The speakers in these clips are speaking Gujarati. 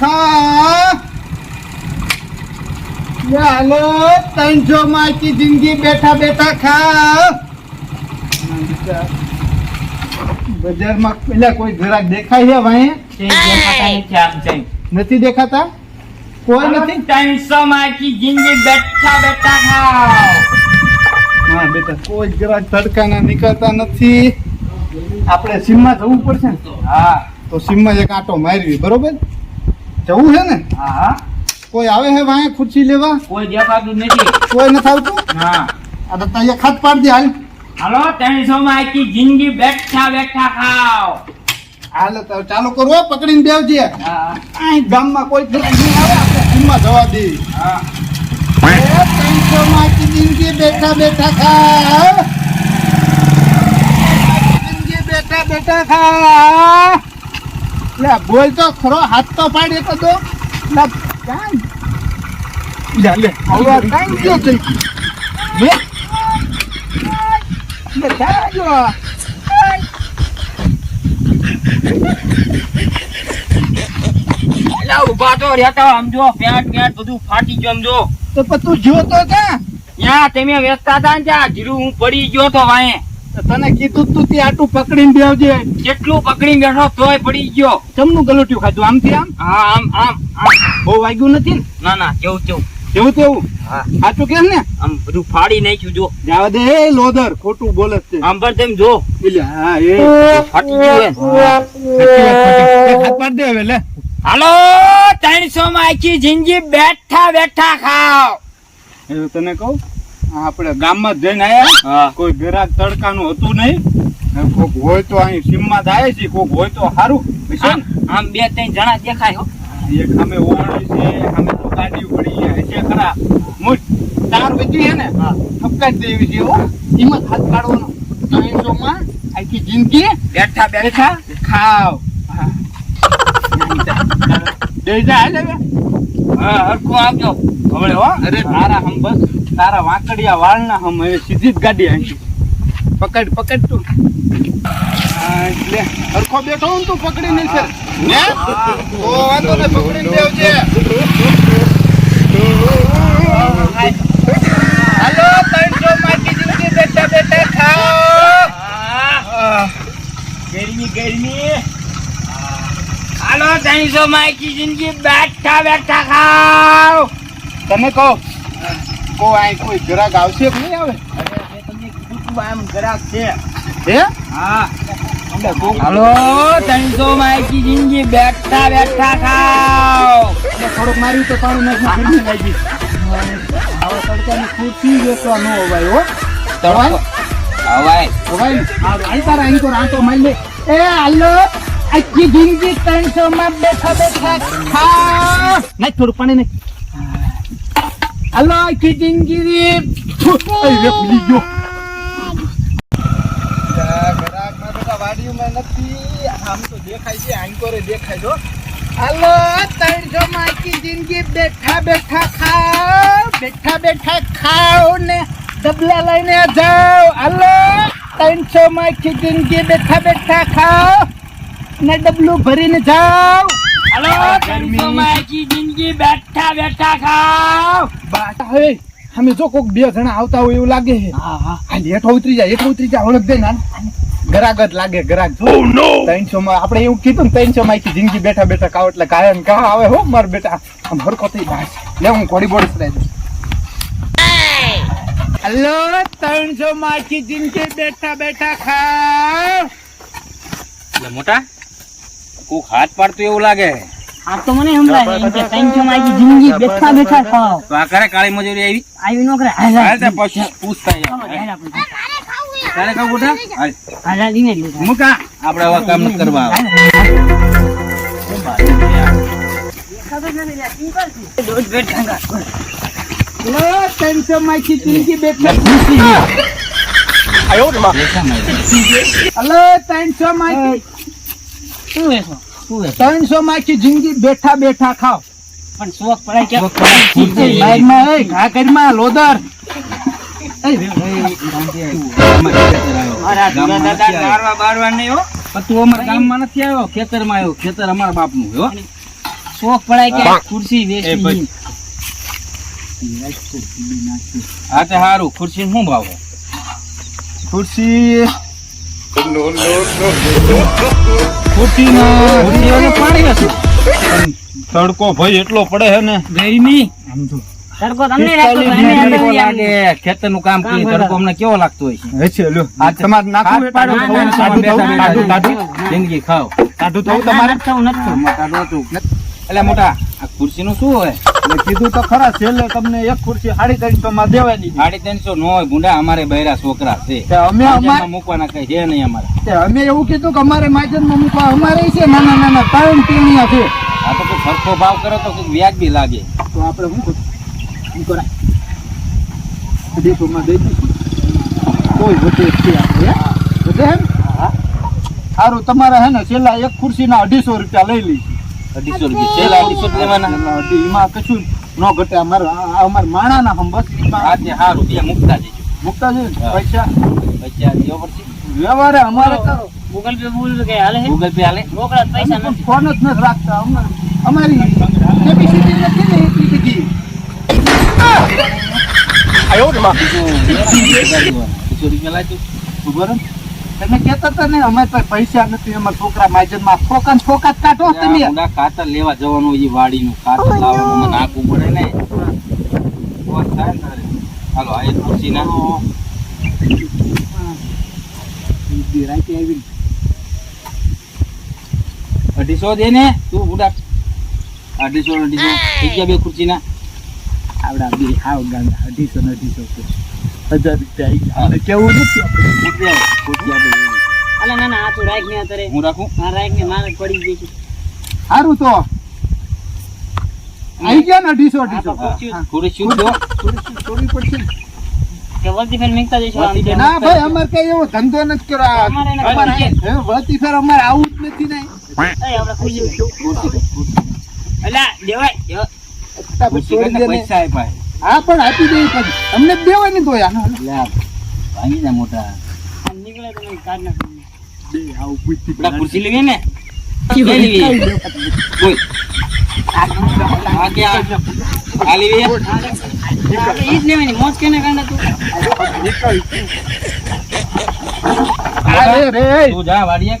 ખા હાલો ત્રણસો માં જિંદગી બેઠા બેઠા ખા. બજારમાં પેલા કોઈ ગ્રાહક દેખાય છે ભાઈ નથી દેખાતા. કોઈ નથી. ત્રણસો માંથી જિંદગી બેઠા બેઠા હા બેટા કોઈ ગ્રાહક તડકાના નીકળતા નથી. આપણે સીમમાં જવું પડશે ને હા. તો સીમમાં એક આંટો મારવી, બરોબર? જવું છે ને? હા. હા કોઈ આવે છે વાંહે ખુરશી લેવા? કોઈ દેખાતું નથી. કોઈ નથી આવતું? હા. આ તો ત્યાં ખાત પાડ દે હાલ. હાલો ત્રણસો માંથી જિંદગી બેઠા બેઠા ખાઓ. હાલ તો ચાલુ કરવો પકડીને બેવજે હા. આ ગામમાં કોઈ ગ્રાહક નહીં આવે આપણે સીમમાં જવા દે. હા. ત્રણસો માંથી જિંદગી બેઠા બેઠા ખા. જિંદગી બેઠા બેઠા ખા. લે બોલ તો ખરો હાથ તો પાડે તો લે કાંઈ લે લે હવે કાંઈ ગયો થઈ લે. લે ક્યાં ગયો ઊભા તો રહેતા સમજો પેટ પેન્ટ બધું ફાટી ગયો સમજો તો તું જોતો ક્યાં? ત્યાં તમે વેચતા હતા ને ત્યાં જીરું હું પડી ગયો તો વાંહે. તને કીધું તું તે આટું પકડીને બેવજે. કેટલું પકડીને બેઠો તોય પડી ગયો. ચમનું ગલોટ્યું ખાધું? આમથી આમ? હા આમ આમ બહુ વાગ્યું નથી ના? ના કેવું કેવું? કેવું તેવું હા. સાચું કેમ ને? આમ બધું ફાડી નાખ્યું જો. જાવા દે એ લોધર ખોટું બોલે છે. આમ પર તેમ જો. એટલે હા એ. ફાટી ગયું હાથ પાડ દે હવે લે. હાલો ત્રણસો માં આખી જિંદગી બેઠા બેઠા ખાવ એ તને કહું? આપણે ગામમાં જઈને હા. કોઈ ગ્રાહક તડકાનું હતું નહીં. કોક હોય તો અહીં સીમમાં થાય છે કોક હોય તો સારું આમ બે ત્રણ જણા દેખાય એક અમે ઓવણી છે અમે તો ગાડી પડી છે. ખરા? મુજ તાર વધી છે ને? હા. ઠપકાઈ દેવી છે હો. એમાં હાથ કાઢવાનો. ત્રણસો માં આખી જિંદગી બેઠા બેઠા. ખાવ. દેજા હાલ હા હરખું આવજો. હવે હો અરે તારા હમ બસ તારા વાંકડિયા વાળના હમ હવે સીધી જ ગાડી આવી પકડ પકડ તું. હા, લે હરખો બેઠો હું તું પકડીને છે. ને તો વાંધો ને દેવજે હાલો ત્રણસો માંથી જિંદગી બેઠા બેઠા ખાઓ. ગરમી ગરમી. હાલો ત્રણસો માં આખી જિંદગી બેઠા બેઠા ખાઓ. તને કહો. કો આ કોઈ ગ્રાહક આવશે કે નહીં આવે? અરે તમને કીધું તું આમ ગ્રાહક છે હે હા હાલો ત્રણસો જિંદગી બેઠા બેઠા ખાઓ થોડુંક માર્યું તો તારું નથી ગરમી લાગી હવે તડકાની ખુરશી વેચવા ન હો. તળવાય હોવાય? ને હા આઈ તારા અહીં તો રાંટો મારી લે. એ હાલો. આખી જિંદગી ત્રણસો માં બેઠા બેઠા ખા નાખ થોડું પાણી નાખ હાલો આખી જિંદગી ફુ, અય રે વાડીમાં નથી આમ તો દેખાય છે આંકોરે દેખાય જો હાલો ત્રણસો માં આખી જિંદગી બેઠા બેઠા ખાઓ બેઠા બેઠા ખાઓ ને ડબલા લઈને જાઓ હાલો ત્રણસો માં આખી જિંદગી બેઠા બેઠા ખાઓ ને ડબલું ભરીને જાઓ હાલો ત્રણસો માં આખી જિંદગી બેઠા બેઠા ખાઓ. અમે જો કોક બે જણા આવતા હોય એવું લાગે છે. હા હા. હેઠો ઉતરી જાય હેઠો ઉતરી જાય ઓળખ દે ના ગરાગ જ લાગે ગરાગ. જો ત્રણસો માં આપણે એવું કીધું ને ત્રણસો માં આખી જિંદગી બેઠા બેઠા કાવ એટલે કાયમ કા આવે હો માર બેટા. આમ હરકો થઈ જાય લે હું ઘોડી બોડી ચડાઈ દઉં. હલો ત્રણસો માં આખી જિંદગી બેઠા બેઠા ખાવ. મોટા કોક હાથ પાડતું એવું લાગે. આ તો મને સમજાય કે માં આખી જિંદગી બેઠા બેઠા ખાવ તો આ કરે કાળી મજૂરી આવી? આવી નોકરે હાલ તે પછી પૂછતા જાય. તારે કહું મોટા હાલ. હાલા દીને મુકા આપણે હવે કામ ન કરવા આવે. ત્રણસો માં આખી જિંદગી બેઠા હલો ત્રણસો માં આખી શું ત્રણસો માં આખી જિંદગી બેઠા બેઠા ખાવ પણ શોખ પડાય કે લોદર. મારા જુદા દાદા મારવા બારવા નહીં હો. પણ તું અમારા ગામમાં નથી આવ્યો? ખેતરમાં આવ્યો. ખેતર અમારા બાપનું શોખ પડાય કે ખુરશી વેચવી હા તે સારું ખુરશી શું ભાવ છે? ખુરશી પાણી હશે તડકો ભાઈ એટલો પડે છે ને. ગરમી? તો તડકો અંદર લાગે ખેતરનું કામ કામ કરીએ તડકો અમને કેવો લાગતો હોય છે? લ્યો. તમારે? જિંદગી ના, નથી. આમાં. એટલે મોટા આ ખુરશીનું શું હોય? મેં કીધું તો ખરા છેલ્લે તમને એક ખુરશી સાડી ત્રણસો માં દેવાની સાડી ત્રણસો નો હોય ગુંડા અમારે બૈરા છોકરા છે. અમે અમારે મૂકવાના કઈ છે નહીં અમારે. અમે એવું કીધું કે અમારે માજનમાં મૂકવા અમારે છે નાના નાના ત્રણ પીણિયા છે. આ તો કોઈ સરખો ભાવ કરો તો કોઈ વ્યાજ બી લાગે. તો આપણે શું? શું કરાય? અઢીસોમાં દઈ દઈશું. કોઈ વધે છે આપણે? વધે હે? સારું તમારે હે ને છેલ્લા એક ખુરશીના અઢીસો રૂપિયા લઈ લઈશું. અઢીસો રૂપિયા. છેલ્લા અઢીસો લેવાના એમાં કશું ન ઘટે. અમારે આ અમારે માણાના હમ બસ. આજે સારું રૂપિયા મૂકતા જજો. મૂકતા હા. પૈસા. પૈસા દેવો પડશે વ્યવહારે અમારે કરો ગૂગલ પે ગૂગલ પે કઈ હાલે ગૂગલ પે હાલે? રોકડા પૈસા નથી. ફોન જ નથી રાખતા. અમારે અમારી કેપેસિટી નથી ને એટલી બધી. અઢીસો રૂપિયા હે? તમે કેતા હતા ને અમે પૈસા નથી અમારા છોકરા માજનમાં ફોકા ને ફોકા કાઢો તમે. ખાતર લેવા જવાનું ખાતર લાવવાનું મને નાખવું પડે ને. હાલો આ એક ખુરશી અઢીસો દે ને તું બુડા અઢીસો અઢીસો. થઈ ગયા બે ખુરશી ના આવડા બે ગાંડા અઢીસો ને અઢીસો હજાર રૂપિયા આવી કેવું નથી હાલે ના ના આ તું રાખ ને અત્યારે. હું રાખું? આ રાખ ને મારે પડી ગઈ છે. સારું તો. આવી ગયા ને અઢીસો અઢીસો. તો ખુરશી દો? થોડી પડશે. વળતી ફેર મીકતા જઈશું આમ વળતી તેમ. ના ભાઈ અમારે કઈ એવો ધંધો નથી કર્યો. અમારે એને અમારે ખબર હવે વળતી ફેર અમારે આવું જ નથી ને. એ આપણે ખુરશી અલા દેવાય. હા પણ આપી દે પછી. દેવાની તો યાર. ભાંગી જા મોટા. ખુરશી લેવી ને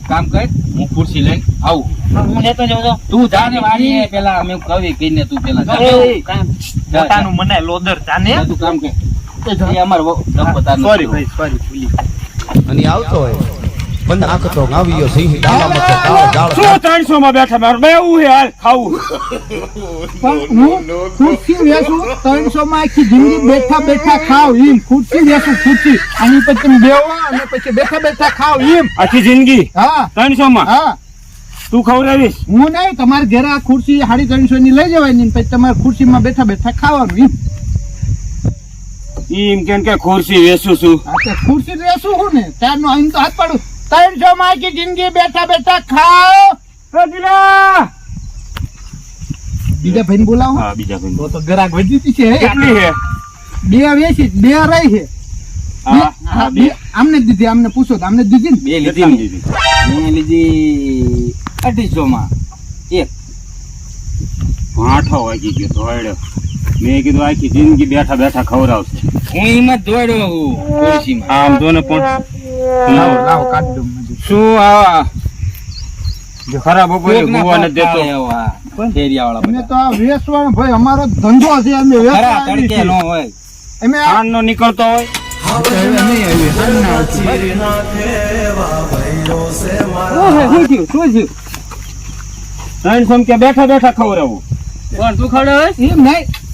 કામ કર. હું ખુરશી લઈને આવું. હું લેતો જાઉં તો તું જા ને વાડીએ પેલા અમે કવિ કહીને તું પેલા જા. મને લોદર જાને. તું કામ કર. એ અમાર સોરી ભાઈ સોરી અને આવતો હોય. બંધ આંખ તો ગાવ્યો સિંહ ડાલા મથે કાળ ડાળ શું ત્રણસો માં બેઠા બે બેવું હે હાલ ખાવું. પણ હું ખુરશી વેસું ત્રણસો માં આખી જિંદગી બેઠા બેઠા ખાવ એમ ખુરશી વેસું ખુરશી. આની પછી તમે બેવા અને પછી બેઠા બેઠા ખાવ એમ આખી જિંદગી? હા. ત્રણસો માં? હા. તું ખવડાવીશ? હું નહીં તમારે ઘેર આ ખુરશી સાડી ત્રણસો ની લઈ જવાની પછી તમારે ખુરશીમાં બેઠા બેઠા ખાવાનું એમ એમ કેમ કે ખુરશી વેચું છું. હા ખુરશી વેચું હું ને? ત્યારનો અહીં તો હાથ પાડું. ત્રણસો માં આખી જિંદગી બેઠા બેઠા ખાવ રજીલા! બીજા ભાઈ બોલાવો. હા બીજા ભાઈ તો તો ગરાક વધી છે કેટલી છે? બે વેચી બે રહી છે. હા હા બે. આમને દીધી આમને પૂછો તો આમને દીધી ને? બે લીધી. દીધી. મેં લીધી અઢીસો માં. એક. આઠો વાગી ગયો તો મેં કીધું આખી જિંદગી બેઠા બેઠા ખવડાવશે. હું એમ જ દોડ્યો હું આમ તો ને પણ લાવો લાવો કાઢ દો શું આ જે ખરાબ બપોરે ગુવા ને દેતો. ફેરિયાવાળા અમે તો આ વેસવાનો ભાઈ અમારો ધંધો છે અમે વેસવા તડકે. નો હોય. અમે આ- નો નીકળતો હોય. બેઠા બેઠા ખવડાવું. પણ તું ખવડાવે? એમ નહીં.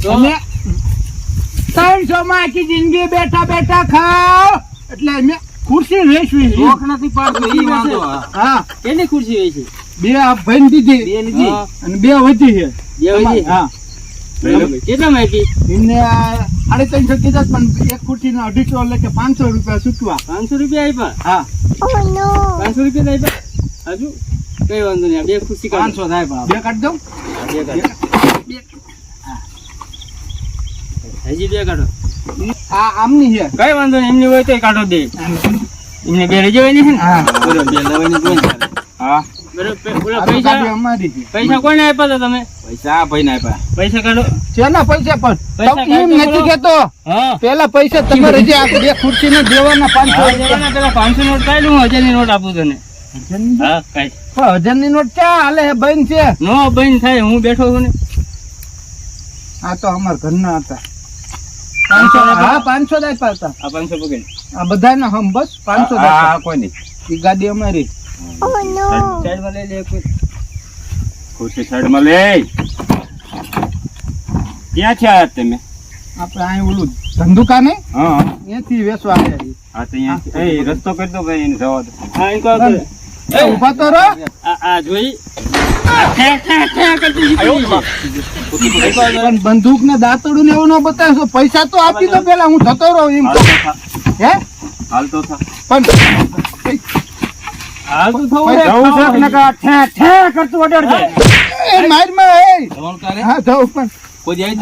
ત્રણસો માં આખી જિંદગી બેઠા બેઠા ખાવ એટલે અમે ખુરશી વેચવી. શોખ નથી પાડતો હા. એની ખુરશી વેચી? બે આ ભાઈ દીધી. બે લીધી? અને બે વધી છે. બે વધી? હા. કેટલા માહિતી એમને સાડી ત્રણસો કીધા પણ એક ખુરશી ના અઢીસો એટલે કે પાંચસો રૂપિયા ચૂકવા પાંચસો રૂપિયા આપ્યા હા. પાંચસો રૂપિયા આપ્યા હજુ? કઈ વાંધો નહીં બે ખુરશી પાંચસો થાય બે કાઢ દઉં? બે કાઢ. હજી બે કાઢો. આ આમની છે. કઈ વાંધો નહીં એમની હોય તો કાઢો દે એમને બે લઈ જવાની છે ને? હા. બરોબર, બે લેવાની. હા. પૈસા અમારી છે. પૈસા કોને આપ્યા હતા તમે? પૈસા આ ભાઈને આપ્યા. પૈસા કાઢો. શેના પૈસા પણ? એમ નથી કેતો? પેલા પૈસા તમારે જે દેવાના પાંચસો પેલા પાંચસો નોટ કાઢી હું હજારની નોટ આપું તને. હજારની નોટ ક્યાં હાલે બંધ છે? નો બંધ થાય હું બેઠો છું ને. આ તો અમારા ઘરના હતા. પાંચસો હા પાંચસો દાય હતા. આ પાંચસો પકડ. આ બધાના હમ બસ પાંચસો જ આ આપ્યા. આ કોઈ નહીં. ઈ ગાડી અમારી. સાઈડમાં લઈ લે કોઈ ખુરશી સાઈડમાં લે ક્યાંથી આયા તમે? આપણે અહીં ઓલું ધંધુકા નહીં? હા. અહીંયાથી વેચવા આવ્યા હા તો અહીંયા રસ્તો કરી દો કઈ એને જવા દો. હા એ કહો કે- એ ઊભા તો રહો. આ જોઈ. પણ બંદૂક ને દાંતડું ને એવું ન બતાવશો. પૈસા તો આપી દો પેલા હું જતો રહું એમ. હે? હાલ તો પણ હાલ તો થવું પૈસા રે. જવું છે કે નકા ઠે ઠે કરતું અડાડજે મારમાં એ. જવાનું તારે? હા જાઉં પણ. કોઈ જાય.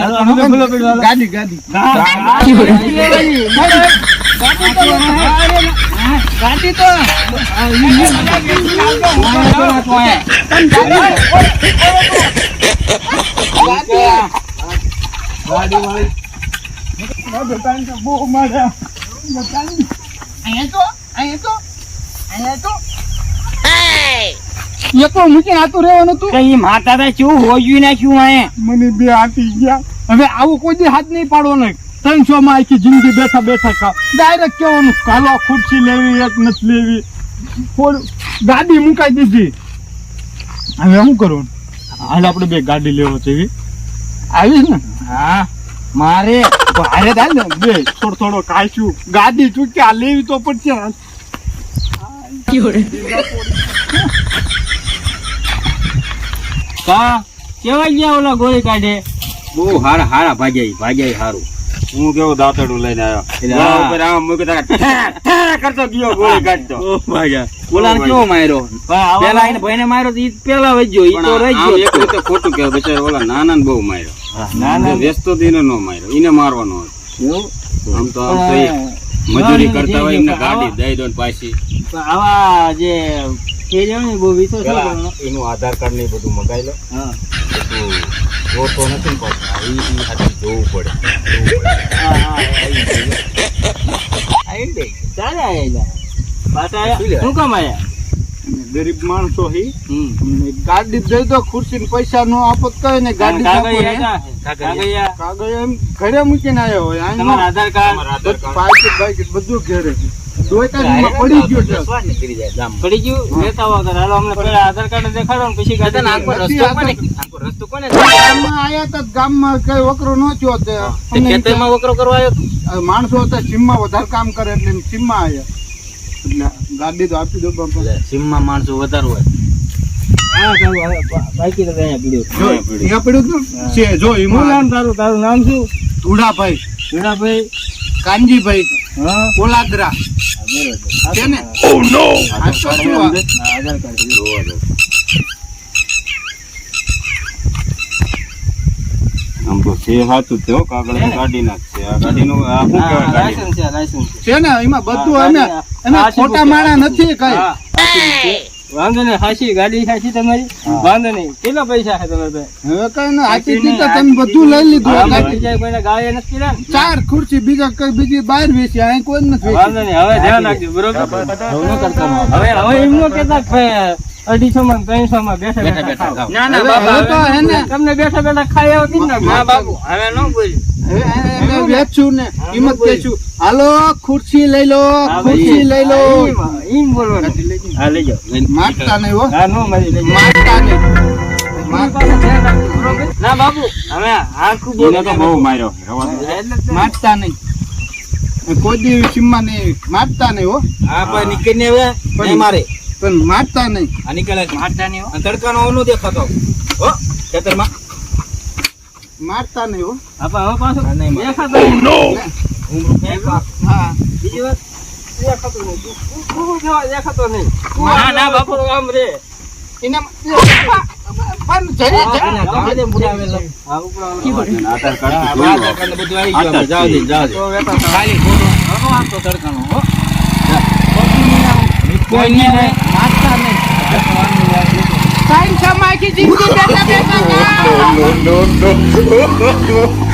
ગાડી ગાડી. હા, ગાડી તો ગાડી તો ગાડી તો બહુ અહીંયા તો અહીંયા તો અહીંયા કઈ માતા શું હોજ્યું નાખ્યું મને બે હાથી ગયા. હવે આવું કોઈ હાથ નહીં પાડવાનો. ત્રણસો માં આખી જિંદગી બેઠા બેઠા ખાવ ડાયરેક્ટ કેવાનું કાલો ખુરશી લેવી એક નથી લેવી. ગાડી મુકાઈ દીધી. હવે શું કરું? હાલ આપણે બે ગાડી લેવો છે આવીશ ને? હા મારે ભારે થાય ને. બે થોડો થોડો ખાઈશું ગાડી ચૂકી આ લેવી તો પડશે. કા કેવા ગયા ઓલા ગોળી કાઢે? બહુ હારા હારા ભાગ્યા ભાગ્યા હારું. હું કેવું દાંતડું લઈને આવ્યો? ગળા ઉપર આમ મૂકી તા ઠે ઠે કરતો ગયો ગોળી કાઢતો. ઓલા કેવો માર્યો? પેલા એને ભાઈને માર્યો તો ઈ પેલા વજ્યો ઈ તો રહી ગયો એક તો. ખોટું કે બિચારા ઓલા નાના ને બહુ માર્યો. નાના. ના વ્યસ્તો દીને નો માર્યો. એને મારવાનો હતો. આમ તો આમ તો મજૂરી કરતા હોય એમને ગાડી દઈ દો પાછી. આવા જે કે ને બહુ ન એનું આધાર કાર્ડ ને એ બધું મગાઈ લો. હા. જોતો નથી પણ ઈ જોવું પડે. ચાલે આયેલા. પાછા આયા. શું કામ આયા? ગરીબ માણસો હી ગાડી દઈ દો ખુરશી ને પૈસા નો આપત કઈ ને ગાડી. કાગળ એમ ઘરે મૂકીને આવ્યો હોય આધાર કાર્ડ બાકીટ બધું ઘરે પડી ગયો છે. શ્વાસ નીકળી જાય ગામ પડી ગયું? લેતા આવો હાલો અમને પેલા આધાર કાર્ડ દેખાડો ને પછી ગાડી આખો રસ્તો કોને? આખો રસ્તો કોને ગામમાં આયા તા ગામમાં કઈ વકરો ન થયો તે. તે અમને એમ ખેતરમાં વકરો કરવા આવ્યો તું? કે, આ માણસો હતા સીમમાં વધારે કામ કરે એટલે સીમમાં આયા. એટલે ગાડી તો આપી દો એટલે માણસો વધારે હોય. હા, ચાલો, હવે બા- બાકી તો અહીંયા પીડ્યું. પડ્યું. છે જો નામ તારું તારું નામ શું? ધુડાભાઈ ધુડાભાઈ કાનજીભાઈ. કોલાદરા. છે ને? આધાર કાર્ડ આમ તો છે કાગળ કાઢી નાખશે આ ગાડીનું આ શું કહેવાય લાયસન્સ છે લાયસન્સ છે. ને એમાં બધું અમે અમે ખોટા માળા માણા નથી કઈ. વાંધો નહીં હાસી ગાડી હાસી તમારી? વાંધો નહીં. કેટલા પૈસા છે તમારે ભાઈ હવે કઈ ના હાસી દીધા તમે બધું લઈ લીધું. બીજા કોઈને ગાળે નથી કર્યા? ચાર ખુરશી બીજા કઈ બીજી બહાર વેચી અહીં કોઈ નથી વાંધો નહીં હવે ધ્યાન રાખજો બરોબર. હવે હવે એમ ન કહેતા કે અઢીસો માં ત્રણસો માં બેઠા બેઠા. ના હવે- હવે તો હે ને તમને બેઠા બેઠા ખાઈ આવતી તીજ ના બાપુ. હવે ન બોલ. હવે ને કિંમત કહેશું હાલો ખુરશી લઈ લો ખુરશી લઈ લો. ઈમ- ઈમ બોલવાનું. હા લઈ જાઓ. માગતા નહીં હો. હા નો મારી નહીં? ના હવે આખું તો બહુ માર્યો. ને. માગતા નહીં. કોઈ દી સીમમાં નહીં. મારતા નહીં હો. હા પણ નીકળીને હવે મારે. પણ મારતા નહીં. આ નીકળે મારતા નહીં. અને તડકાનો ઓનો દેખાતો હો ખેતરમાં. મારતા નહીં હો. આપા હવે પાછો. નહીં દેખાતો નો હું હા બીજી વાત દેખાતું નહીં. તું- તું- તું દેખાતો નહીં. ના, ના, બાપુ. આમ રે. એના પણ જરી ઉપર આધાર કાર્ડ. આધાર કાર્ડ બધું આવી ગયું. દે, દે. તડકાનો, હો. કોઈ નહીં નહીં સાઈન સમાય કે જિંદગી બેઠા બેઠા ખાઓ. no, no.